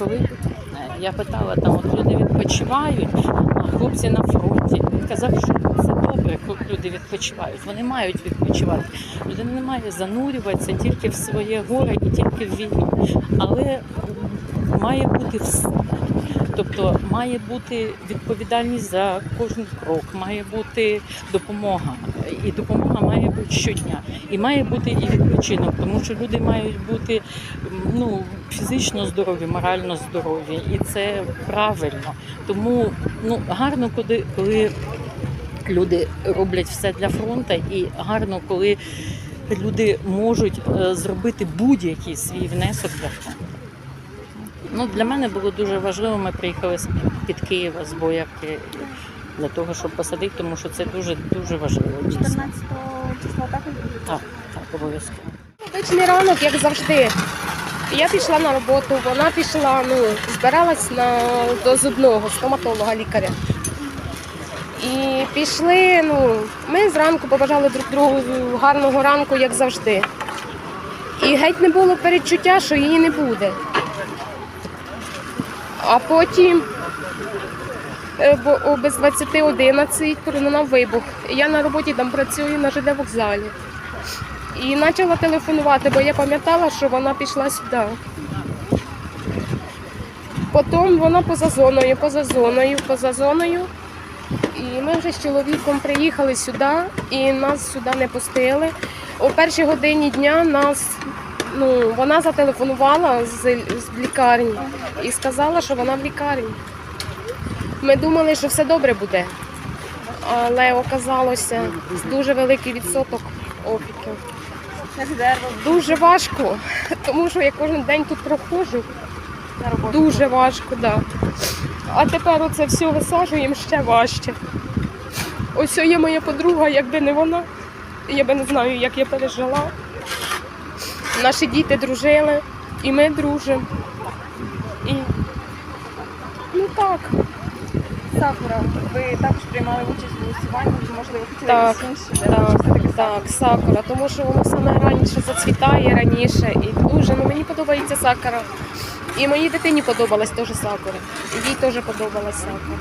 коли е, я питала, там от люди відпочивають, а хлопці на фронті. Він казав, що це добре, коли люди відпочивають. Вони мають відпочивати. Людина не має занурюватися тільки в своє горе і тільки в війну. Але має бути все. Тобто має бути відповідальність за кожен крок, має бути допомога. І допомога має бути щодня. І має бути і відпочинок, тому що люди мають бути ну, фізично здорові, морально здорові. І це правильно. Тому ну, гарно, коли, коли люди роблять все для фронту, і гарно, коли люди можуть е, зробити будь-який свій внесок для фронту. Ну, для мене було дуже важливо. Ми приїхали під Києва з боярки для того, щоб посадити, тому що це дуже дуже важливо. дійсно. 14 числа так? Так, так, обов'язково. Обичний ранок, як завжди. Я пішла на роботу, вона пішла, ну, збиралась на, до зубного стоматолога лікаря. І пішли, ну, ми зранку побажали друг другу гарного ранку, як завжди. І геть не було передчуття, що її не буде. А потім е, о без 20.11 пролунав вибух. Я на роботі там працюю на ЖД вокзалі. І почала телефонувати, бо я пам'ятала, що вона пішла сюди. Потім вона поза зоною, поза зоною, поза зоною. І ми вже з чоловіком приїхали сюди і нас сюди не пустили. О першій годині дня нас ну, вона зателефонувала з, з лікарні і сказала, що вона в лікарні. Ми думали, що все добре буде, але оказалося дуже великий відсоток опіків. Дуже важко, тому що я кожен день тут проходжу. Дуже важко, так. Да. А тепер оце все висаджуємо ще важче. Ось є моя подруга, якби не вона. Я би не знаю, як я пережила. Наші діти дружили, і ми дружимо. І... Ну так, Сакура, ви також приймали участь у голосуванні, чи можливо хотіли Так, інші? так, все-таки так, сакура, тому що воно саме раніше зацвітає раніше. І дуже ну, мені подобається сакура. І моїй дитині подобалась теж сакура. І їй теж подобалась сакура.